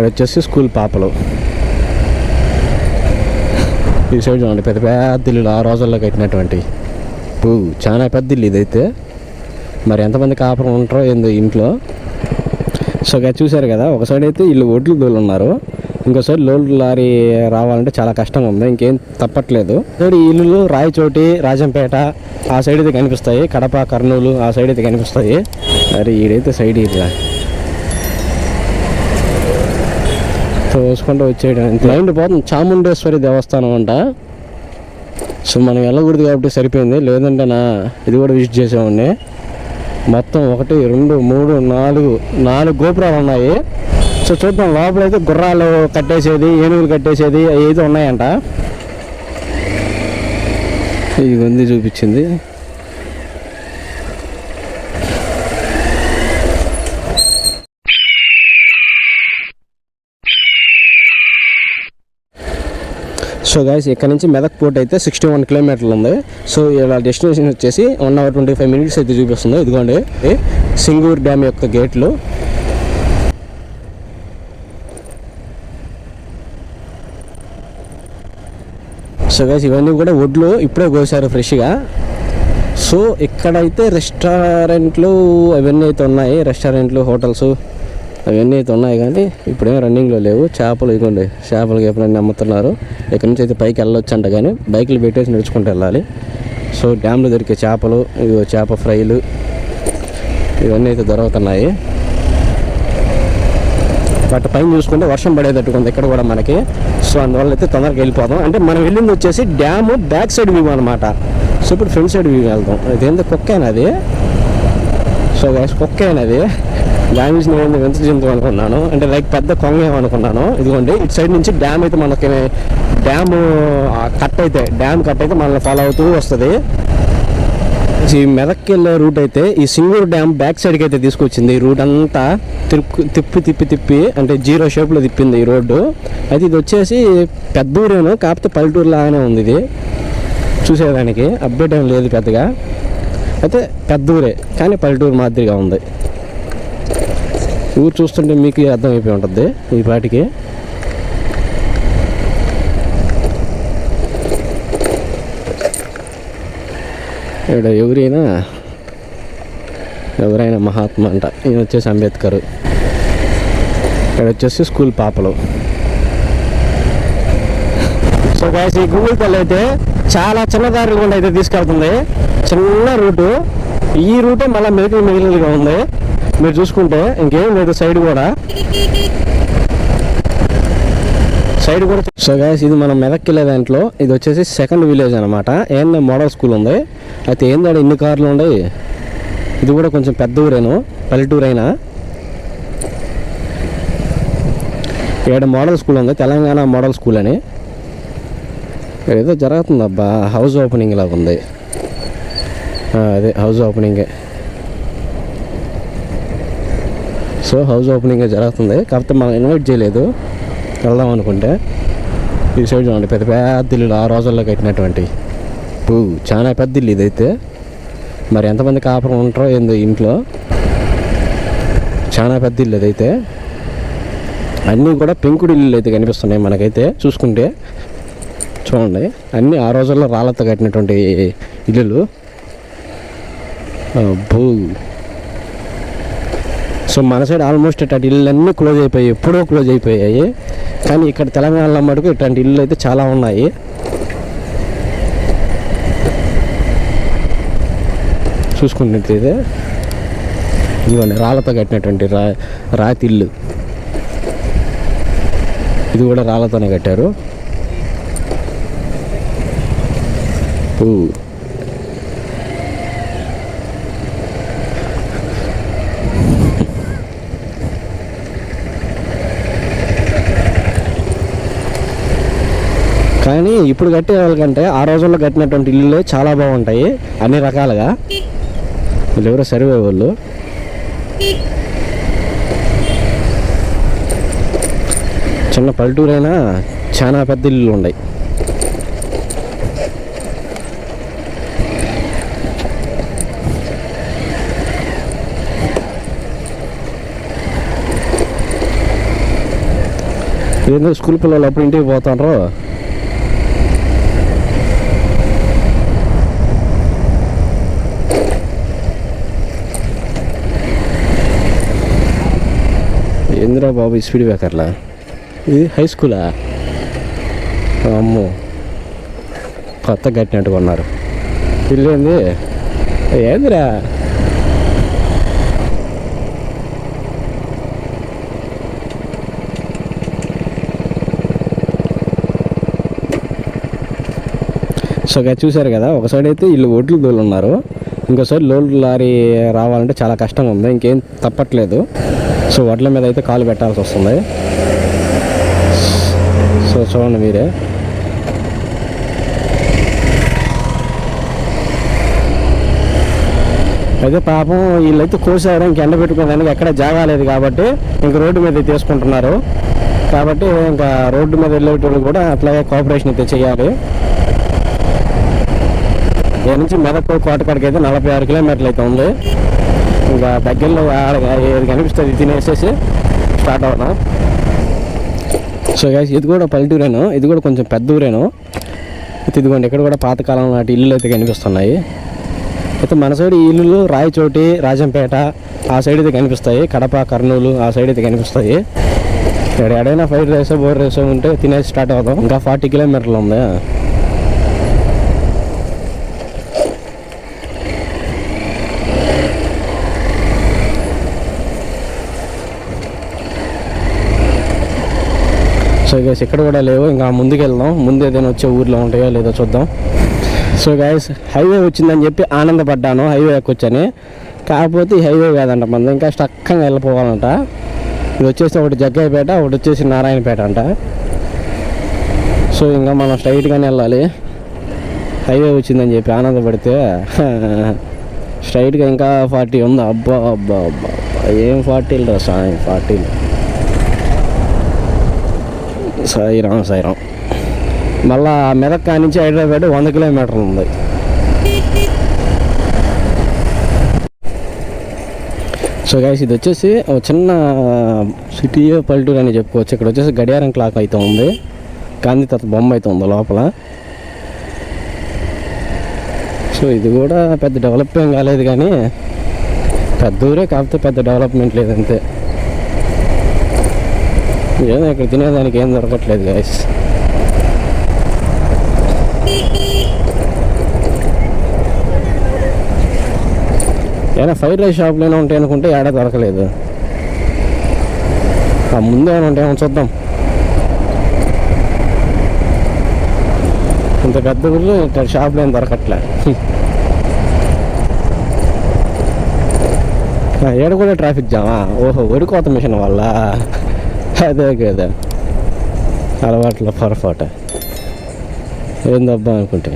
ఇక్కడ వచ్చేసి స్కూల్ పాపలు. ఈ సైడ్ చూడండి పెద్ద పెద్ద ఇల్లులు ఆ రోజుల్లో కట్టినటువంటి. పూ చాలా పెద్ద ఇల్లు ఇదైతే. మరి ఎంతమంది కాపురం ఉంటారో ఏందో ఇంట్లో. సో ఇక చూశారు కదా ఒక సైడ్ అయితే ఇల్లు ఒడ్లు దూలు ఉన్నారు. ఇంకో సైడ్ లారీ రావాలంటే చాలా కష్టంగా ఉంది ఇంకేం తప్పట్లేదు. సైడ్ ఈ ఇల్లులు రాయచోటి రాజంపేట ఆ సైడ్ అయితే కనిపిస్తాయి. కడప కర్నూలు ఆ సైడ్ అయితే కనిపిస్తాయి. మరి ఈడైతే సైడ్ ఇది తోసుకుంటూ వచ్చేయడం మైండ్ పోతుంది. చాముండేశ్వరి దేవస్థానం అంట. సో మనం వెళ్ళకూడదు కాబట్టి సరిపోయింది. లేదంటే నా ఇది కూడా విజిట్ చేసామండి మొత్తం ఒకటి రెండు మూడు నాలుగు నాలుగు గోపురాలు ఉన్నాయి. సో చూద్దాం. లోపల అయితే గుర్రాలు కట్టేసేది ఏనుగులు కట్టేసేది అవి అయితే ఉన్నాయంట. ఇది ఉంది చూపించింది. సో గాయస్ ఇక్కడ నుంచి మెదక్ పోర్ట్ అయితే సిక్స్టీ వన్ కిలోమీటర్లు ఉంది. సో ఇలా డెస్టినేషన్ వచ్చేసి one hour twenty five minutes అయితే చూపిస్తుంది. ఇదిగోండి సింగూర్ డ్యామ్ యొక్క గేట్లు. సో గైస్ ఇవన్నీ కూడా వడ్లు ఇప్పుడే కోసారు ఫ్రెష్గా. సో ఇక్కడైతే రెస్టారెంట్లు అవన్నీ అయితే ఉన్నాయి. రెస్టారెంట్లు హోటల్స్ అవన్నీ అయితే ఉన్నాయి కానీ ఇప్పుడేం రన్నింగ్లో లేవు. చేపలు ఇదిగోండి చేపలు ఎప్పుడైనా అమ్ముతున్నారు ఇక్కడ నుంచి అయితే పైకి వెళ్ళొచ్చు అంట కానీ బైకులు పెట్టేసి నడుచుకుంటూ వెళ్ళాలి. సో డ్యామ్లో దొరికే చేపలు ఇవి చేప ఫ్రైలు ఇవన్నీ అయితే దొరుకుతున్నాయి. బట్ పైన చూసుకుంటే వర్షం పడేటట్టుగా ఉంది ఇక్కడ కూడా మనకి. సో అందువల్ల అయితే తొందరగా వెళ్ళిపోదాం. అంటే మనం వెళ్ళింది వచ్చేసి డ్యామ్ బ్యాక్ సైడ్ వ్యూ అనమాట సో ఇప్పుడు ఫ్రంట్ సైడ్ వ్యూ వెళ్దాం. ఇదేందో కుక్క అది. సో కుక్క అది. డ్యామేజ్ నేను వింత అనుకున్నాను? అంటే లైక్ పెద్ద కొంగ అనుకున్నాను ఇదిగోండి ఇటు సైడ్ నుంచి డ్యామ్ అయితే మనకి డ్యామ్ కట్ అయితే డ్యామ్ కట్ అయితే మనల్ని ఫాలో అవుతూ వస్తుంది. ఈ మెదక్కి వెళ్ళే రూట్ అయితే ఈ సింగూరు డ్యామ్ బ్యాక్ సైడ్కి అయితే తీసుకొచ్చింది. ఈ రూట్ అంతా తిప్పు తిప్పి తిప్పి తిప్పి అంటే జీరో షేప్లో తిప్పింది ఈ రోడ్డు. అయితే ఇది వచ్చేసి పెద్ద ఊరేను కాకపోతే పల్లెటూరు లాగానే ఉంది ఇది. చూసేదానికి అప్డేట్ ఏం లేదు పెద్దగా. అయితే పెద్ద ఊరే కానీ పల్లెటూరు మాదిరిగా ఉంది. ఊరు చూస్తుంటే మీకు అర్థమైపోయి ఉంటుంది ఈ పాటికి. ఇక్కడ ఎవరైనా ఎవరైనా మహాత్మ అంట. ఈయన వచ్చేసి అంబేద్కర్. ఇక్కడ వచ్చేసి స్కూల్ పాపలు. సో గాయస్ ఈ గూగుల్ తల్లి అయితే చాలా చిన్న దారులు గుండా అయితే తీసుకెళ్తుంది. చిన్న రూటు. ఈ రూటే మళ్ళీ మిగిలిన మిగిలినదిగా ఉంది. మీరు చూసుకుంటే ఇంకేం లేదు సైడ్ కూడా. సైడ్ కూడా సో గాయస్ ఇది మనం మెదక్కి దాంట్లో. ఇది వచ్చేసి సెకండ్ విలేజ్ అనమాట ఏంది మోడల్ స్కూల్ ఉంది. అయితే ఏందాడు ఇన్ని కార్లు ఉన్నాయి? ఇది కూడా కొంచెం పెద్ద ఊరేను. పల్లెటూరు అయినా ఏడు మోడల్ స్కూల్ ఉంది? తెలంగాణ మోడల్ స్కూల్ అని. ఇక్కడ ఏదో జరుగుతుంది అబ్బా హౌస్ ఓపెనింగ్ లాగా ఉంది అదే హౌస్ ఓపెనింగే సో హౌస్ ఓపెనింగ్ జరుగుతుంది. కాకపోతే మనం ఇన్వైట్ చేయలేదు. వెళ్దాం అనుకుంటే. ఈ సైడ్ చూడండి పెద్ద పెద్ద ఇల్లులు ఆ రోజుల్లో కట్టినటువంటి. పూ చాలా పెద్ద ఇల్లు ఇదైతే. మరి ఎంతమంది కాపురం ఉంటారో ఏందో ఇంట్లో. చాలా పెద్ద ఇల్లు ఇదైతే. అన్నీ కూడా పెంకుడు ఇల్లు అయితే కనిపిస్తున్నాయి మనకైతే చూసుకుంటే. చూడండి అన్నీ ఆ రోజుల్లో రాళ్ళతో కట్టినటువంటి ఇల్లులు. భూ సో మన సైడ్ ఆల్మోస్ట్ అటు ఇల్లు అన్నీ క్లోజ్ అయిపోయాయి ఎప్పుడో క్లోజ్ అయిపోయాయి. కానీ ఇక్కడ తెలంగాణలో మటుకు ఇట్లాంటి ఇల్లు అయితే చాలా ఉన్నాయి. చూసుకున్నట్లయితే ఇదిగోండి రాళ్ళతో కట్టినటువంటి రా రాతి ఇల్లు. ఇది కూడా రాళ్ళతోనే కట్టారు ఊ. కానీ ఇప్పుడు కట్టే వాళ్ళకంటే ఆ రోజుల్లో కట్టినటువంటి ఇల్లులే చాలా బాగుంటాయి అన్ని రకాలుగా. వీళ్ళు ఎవరో సర్వే వాళ్ళు. చిన్న పల్లెటూరు అయినా చాలా పెద్ద ఇల్లు ఉన్నాయి స్కూల్ పిల్లలు అప్పుడు ఇంటికి పోతాండ్రో ఏందిరా బాబు ఈ స్పీడ్ బ్రేకర్లా? ఇది హై స్కూలా? అమ్మో. కొత్త కట్టినట్టుగా ఉన్నారు. ఇల్లు ఏంది ఏందిరా? సో ఇక చూశారు కదా ఒక సైడ్ అయితే వీళ్ళు ఒడ్లు దోళ్ళు ఉన్నారు. ఇంకోసారి లోడ్ లారీ రావాలంటే చాలా కష్టంగా ఉంది ఇంకేం తప్పట్లేదు. సో వడ్ల మీద అయితే కాలు పెట్టాల్సి వస్తుంది. సో చూడండి మీరే. అయితే పాపం వీళ్ళైతే కోసారు ఇంక ఎండ పెట్టుకోవడానికి ఎక్కడ జాగా లేదు కాబట్టి ఇంక రోడ్డు మీద తీసుకుంటున్నారు. కాబట్టి ఇంకా రోడ్డు మీద వెళ్ళేటోళ్ళు కూడా అట్లాగే కోఆపరేషన్ అయితే చేయాలి. ఇక్కడ నుంచి మెదక్ కోటకాడికి అయితే నలభై ఆరు కిలోమీటర్లు అయితే ఉంది. ఇంకా దగ్గరలో ఆడ ఏది కనిపిస్తుంది తినేసేసి స్టార్ట్ అవుదాం సో గైస్ ఇది కూడా పల్లెటూరేను. ఇది కూడా కొంచెం పెద్ద ఊరేను. అయితే ఇదిగోండి ఇక్కడ కూడా పాతకాలం నాటి ఇల్లులు అయితే కనిపిస్తున్నాయి. అయితే మన సైడ్ ఈ ఇల్లులు రాయచోటి రాజంపేట ఆ సైడ్ అయితే కనిపిస్తాయి. కడప కర్నూలు ఆ సైడ్ అయితే కనిపిస్తాయి. ఇక్కడ ఎడైనా ఫ్రైడ్ రేసో బోర్ రేసో ఉంటే తినేసి స్టార్ట్ అవుతాం ఇంకా ఫార్టీ కిలోమీటర్లు ఉందా. సో గైస్ ఇక్కడ కూడా లేవు. ఇంకా ముందుకు వెళ్దాం ముందు ఏదైనా వచ్చే ఊర్లో ఉంటాయో లేదో చూద్దాం. సో గైస్ హైవే వచ్చిందని చెప్పి ఆనందపడ్డాను. హైవే ఎక్కొచ్చని కాకపోతే ఈ హైవే కాదంట మనం ఇంకా స్టక్కంగా వెళ్ళిపోవాలంట. ఇది వచ్చేసి ఒకటి జగ్గయ్యపేట ఒకటి వచ్చేసి నారాయణపేట అంట. సో ఇంకా మనం స్ట్రైట్గానే వెళ్ళాలి. హైవే వచ్చిందని చెప్పి ఆనందపడితే స్ట్రైట్గా ఇంకా ఫార్టీ ఉంది. అబ్బా అబ్బా అబ్బా అబ్బా. ఏం ఫార్టీలు రా సాయం ఫార్టీలు. సాయిరాం సాయిరాం. మళ్ళా మెదక్ నుంచి హైదరాబాద్ వంద కిలోమీటర్లు ఉంది. సో గైస్ ఇది వచ్చేసి ఒక చిన్న సిటీ పల్లెటూరు అని చెప్పుకోవచ్చు. ఇక్కడ వచ్చేసి గడియారం క్లాక్ అయితే ఉంది. గాంధీ తాత బొమ్మ అయితే ఉంది లోపల. సో ఇది కూడా పెద్ద డెవలప్ ఏం కాలేదు కానీ పెద్ద ఊరే కాకపోతే పెద్ద డెవలప్మెంట్ లేదంతే. ఏదో ఇక్కడ తినేదానికి ఏం దొరకట్లేదు గాయస్ ఏమైనా ఫ్రైడ్ రైస్ షాప్లోనే ఉంటాయి అనుకుంటే ఏడా దొరకలేదు. ఆ ముందు ఏమైనా ఉంటాయేమో చూద్దాం. ఇంత పెద్ద ఊళ్ళు ఇక్కడ షాప్లో ఏం దొరకట్లే. ఆ, ఏడ కూడా ట్రాఫిక్ జామా ఓహో వరికోత మిషన్ వల్ల అదే కదా. అలవాట్ల పొరపాటు. ఏందబ్బా అనుకుంటే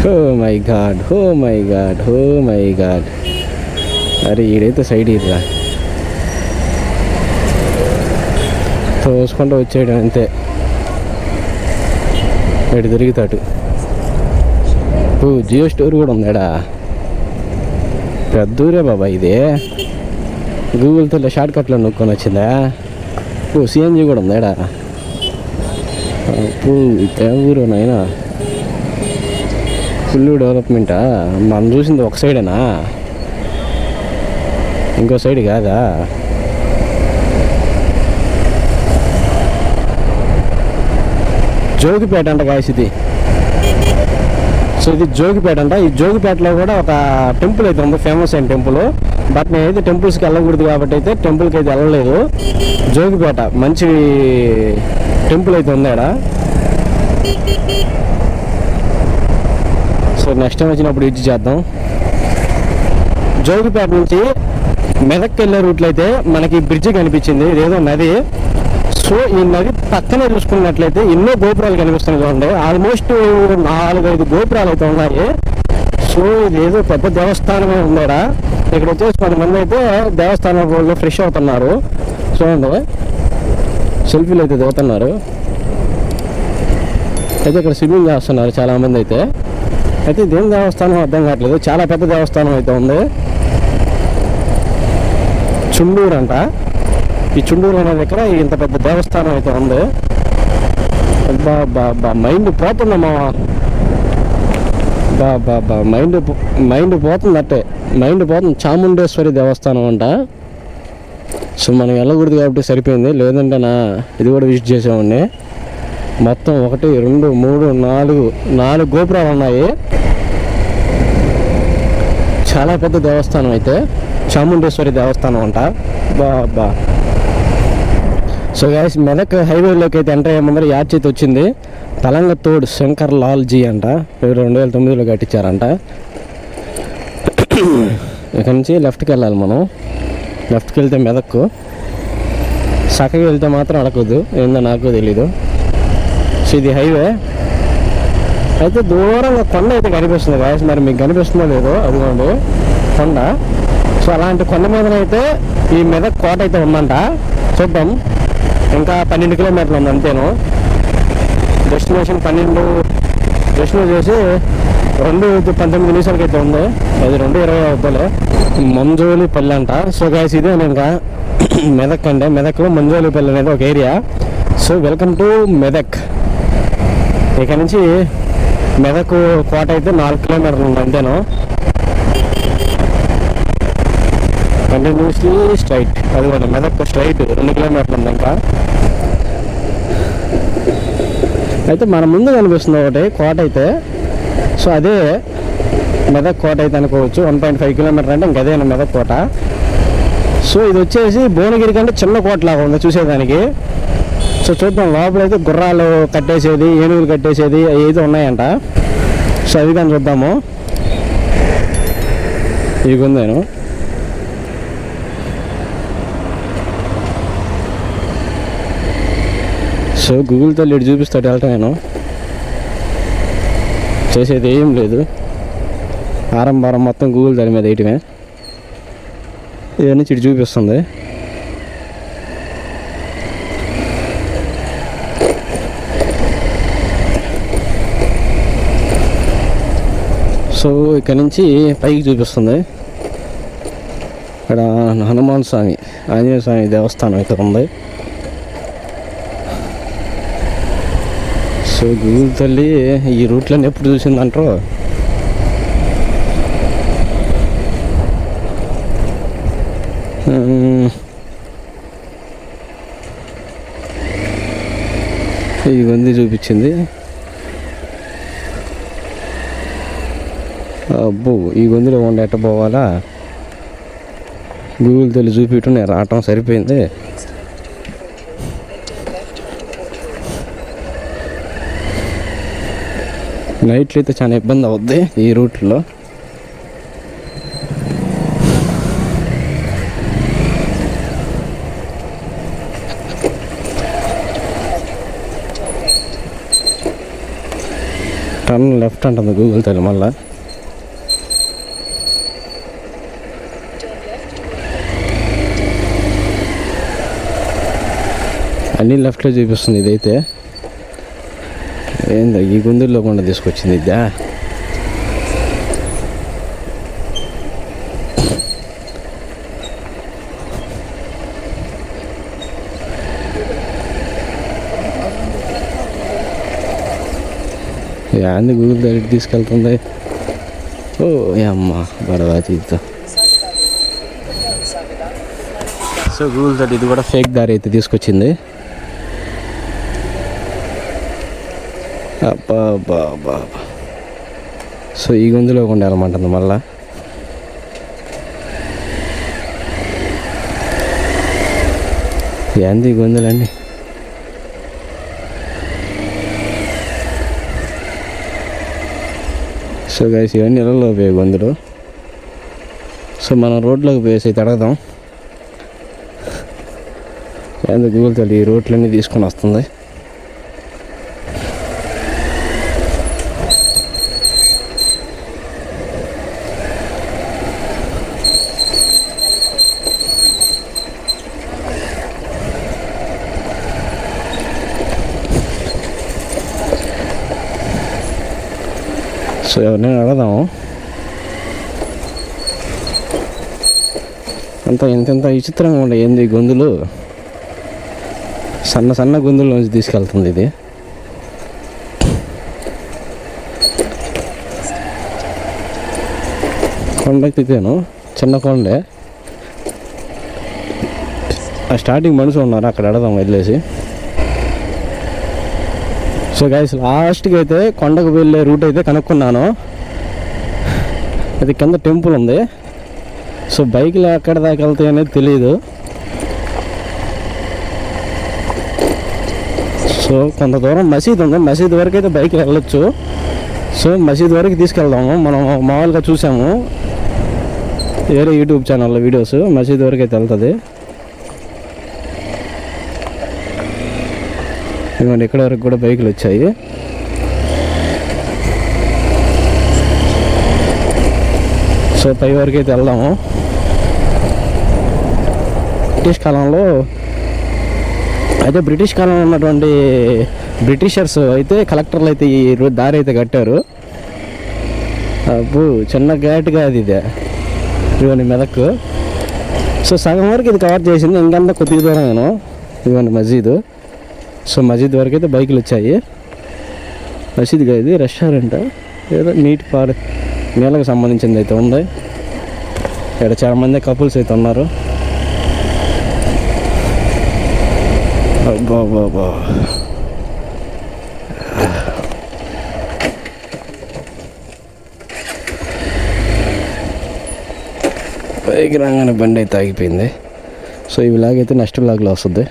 హో my God oh my God oh my God అరే ఈడైతే సైడ్ ఇదిరా తోసుకుంటూ వచ్చాడు అంతే. ఇటు తిరుగుతాడు ఓ జియో స్టోర్ కూడా ఉందాడా? పెద్దూరే బాబా గూగుల్ గూగుల్తో షార్ట్ కట్లో నొక్కొని వచ్చిందా? ఓ సిఎన్జి కూడా ఉందాడా? అప్పు ఏ ఊరు నాయనా? ఫుల్ డెవలప్మెంటా మనం చూసింది ఒక సైడేనా ఇంకో సైడ్ కాదా? జోగిపేట అంట గాయస్ ఇది. సో ఇది జోగిపేట అంట. ఈ జోగిపేటలో కూడా ఒక టెంపుల్ అయితే ఉంది. ఫేమస్ అయిన టెంపుల్ బట్ నేనైతే టెంపుల్స్కి వెళ్ళకూడదు కాబట్టి అయితే టెంపుల్కి అయితే వెళ్ళలేదు. జోగిపేట మంచి టెంపుల్ అయితే ఉంది ఆడ సో నెక్స్ట్ టైం వచ్చినప్పుడు ఇచ్చి చేద్దాం. జోగిపేట నుంచి మెదక్ వెళ్ళే రూట్లో అయితే మనకి బ్రిడ్జ్ కనిపించింది. ఇదేదో నది. సో ఈ నది పక్కనే చూసుకున్నట్లయితే ఎన్నో గోపురాలు కనిపిస్తున్నాయి చూడండి. ఆల్మోస్ట్ నాలుగైదు గోపురాలు అయితే ఉన్నాయి. సో ఇది ఏదో పెద్ద దేవస్థానమే ఉందా ఇక్కడ వచ్చేసి కొంతమంది అయితే దేవస్థానం వాళ్ళు ఫ్రెష్ అవుతున్నారు. చూడండి. సెల్ఫీలు అయితే దిగుతున్నారు. అయితే ఇక్కడ స్విమ్మింగ్ చేస్తున్నారు చాలా మంది అయితే. అయితే దేని దేవస్థానం అర్థం కావట్లేదు. చాలా పెద్ద దేవస్థానం అయితే ఉంది. చుండూరు అంట. ఈ చుండూరు అనే దగ్గర ఇంత పెద్ద దేవస్థానం అయితే ఉంది. బా బా బా మైండ్ పోతుందమ్మా. బా బా బా మైండ్ మైండ్ పోతుంది అట్టే మైండ్ పోతుంది. చాముండేశ్వరి దేవస్థానం అంట. సో మనం వెళ్ళకూడదు కాబట్టి సరిపోయింది. లేదంటే నా ఇది కూడా విజిట్ చేసామండి మొత్తం ఒకటి రెండు మూడు నాలుగు నాలుగు గోపురాలు ఉన్నాయి. చాలా పెద్ద దేవస్థానం అయితే. చాముండేశ్వరి దేవస్థానం అంట. బాబా. సో గైస్ మెదక్ హైవేలోకి అయితే ఎంటర్ అయ్యే ముందర యాడ్ చేతి వచ్చింది. తలంగతోడ్ శంకర్ లాల్ జీ అంట. రెండు వేల తొమ్మిదిలో కట్టించారంట. ఇక్కడ నుంచి లెఫ్ట్కి వెళ్ళాలి మనం. లెఫ్ట్కి వెళ్తే మెదక్కు. సక్కకి వెళ్తే మాత్రం అడగదు ఏందో నాకు తెలీదు. సో ఇది హైవే. అయితే దూరంగా కొండ అయితే కనిపిస్తుంది గాయస్ మరి మీకు కనిపిస్తుందో లేదో అదిగోండి. కొండ. సో అలాంటి కొండ మీదనైతే ఈ మెదక్ కోట అయితే ఉందంట. చూద్దాం. ఇంకా పన్నెండు కిలోమీటర్లు ఉంది అంతేను. డెస్టినేషన్ పన్నెండు. డెస్టినేషన్ చేసి రెండు పంతొమ్మిది నిమిషాలకి అయితే ఉంది. అది రెండు ఇరవై అవుతాలే మంజోలి పల్లె అంట. సో గాయస్ ఇదే ఇంకా మెదక్ అండి. మెదక్లో మంజోలి పల్లె అనేది ఒక area so welcome to Medak. ఇక్కడ నుంచి మెదక్ కోట అయితే నాలుగు కిలోమీటర్లు ఉంది అంతేను? కంటిన్యూస్లీ స్ట్రైట్ అది కూడా మెదక్ స్ట్రైట్ రెండు కిలోమీటర్లు ఉంది ఇంకా. అయితే మన ముందు కనిపిస్తుంది ఒకటి కోట అయితే. సో అదే మెదక్ కోట అయితే అనుకోవచ్చు. వన్ పాయింట్ ఫైవ్ కిలోమీటర్ అంటే ఇంకదే మెదక్ కోట. సో ఇది వచ్చేసి భువనగిరి కంటే చిన్న కోట లాగా ఉంది చూసేదానికి. సో చూద్దాం. లోపల అయితే గుర్రాలు కట్టేసేది ఏనుగులు కట్టేసేది ఏదో ఉన్నాయంట. సో అవి కానీ చూద్దాము. ఇది ఉందేను. సో గూగుల్తో లీడ్ చూపిస్తాడు వెళ్ళటం నేను. చేసేది ఏం లేదు. ఆరంభారం మొత్తం గూగుల్ దాని మీద వేయటమే. ఇవన్నీ చిటి చూపిస్తుంది. సో ఇక్కడ నుంచి పైకి చూపిస్తుంది. ఇక్కడ హనుమాన్ స్వామి ఆంజనేయ స్వామి దేవస్థానం ఇక్కడ ఉంది. సో గూగుల్ తల్లి ఈ రూట్లను ఎప్పుడు చూసిందంటారు? ఇది ఉంది చూపించింది. అబ్బో ఈ గొంతులో ఉండి ఎట్ట పోవాలా? గూగుల్ తల్లి చూపించడం నేను రావటం సరిపోయింది. నైట్లో అయితే చాలా ఇబ్బంది అవుద్ది ఈ రూట్లో. టర్న్ లెఫ్ట్ అంటుంది గూగుల్ తల్లి మళ్ళీ. అన్ని లెఫ్ట్లో చూపిస్తుంది ఇదైతే. ఏందో ఈ గుందుల్లో కూడా తీసుకొచ్చింది ఇదా యాంది గూగుల్ దగ్గరికి తీసుకెళ్తుంది. ఓ ఏ అమ్మ గొడవ సో గూగుల్ దగ్గర ఇది కూడా ఫేక్ దారి అయితే తీసుకొచ్చింది. అబ్బా అబ్బా అబ్బా సో ఈ గొంతులో ఉండాలన్నమాట మళ్ళా. ఏంది ఈ సో గైస్ ఇవన్నీ ఇళ్ళలో పోయే గొంతులు సో మనం రోడ్లోకి పోయేసి తడగదాం. ఎందుకు గూగుల్ తల్లి ఈ రోడ్లన్నీ తీసుకొని వస్తుంది. సో ఎవరినైనా అడదాము అంత ఇంత విచిత్రంగా ఉండే ఏంది గొంతులు? సన్న సన్న గొంతుల నుంచి తీసుకెళ్తుంది ఇది. కొండకి దిగాను చిన్న కొండే. ఆ స్టార్టింగ్ మనుషులు ఉన్నారు. అక్కడ అడదాం వెళ్ళేసి సో గైస్ లాస్ట్కి అయితే కొండకు వెళ్ళే రూట్ అయితే కనుక్కున్నాను. అది కింద టెంపుల్ ఉంది. సో బైక్లో ఎక్కడ దాకా వెళ్తాయి అనేది తెలియదు సో కొంత దూరం మసీద్ ఉంది. మసీద్ వరకు అయితే బైక్ వెళ్ళొచ్చు. సో మసీద్ వరకు తీసుకెళ్దాము. మనం మామూలుగా చూసాము. వేరే యూట్యూబ్ ఛానల్లో వీడియోస్ మసీద్ వరకు అయితే వెళ్తుంది. ఇదిగోండి ఇక్కడ వరకు కూడా బైకులు వచ్చాయి. సో పై వరకు అయితే వెళ్దాము. బ్రిటిష్ కాలంలో అయితే బ్రిటిష్ కాలంలో ఉన్నటువంటి బ్రిటిషర్స్ అయితే కలెక్టర్లు అయితే ఈ దారి అయితే కట్టారు. అబ్బు చిన్న ఘాట్ కాదు ఇది. ఇదిగోండి మెదక్. సో సగం వరకు ఇది కవర్ చేసింది. ఇంకంతా కొద్దిగా దూరం నేను. ఇదిగోండి మసీదు. సో మసీద్ వరకు అయితే బైకులు వచ్చాయి. మసీద్ ఇది రెస్టారెంట్. ఏదో నీటి పాడు నీళ్ళకి సంబంధించింది అయితే ఉంది. ఇక్కడ చాలా మంది కపుల్స్ అయితే ఉన్నారు. అబ్బా పైకి రాగానే బండి అయితే ఆగిపోయింది. సో ఈ వ్లాగ్ అయితే నెక్స్ట్ వ్లాగ్లో వస్తుంది.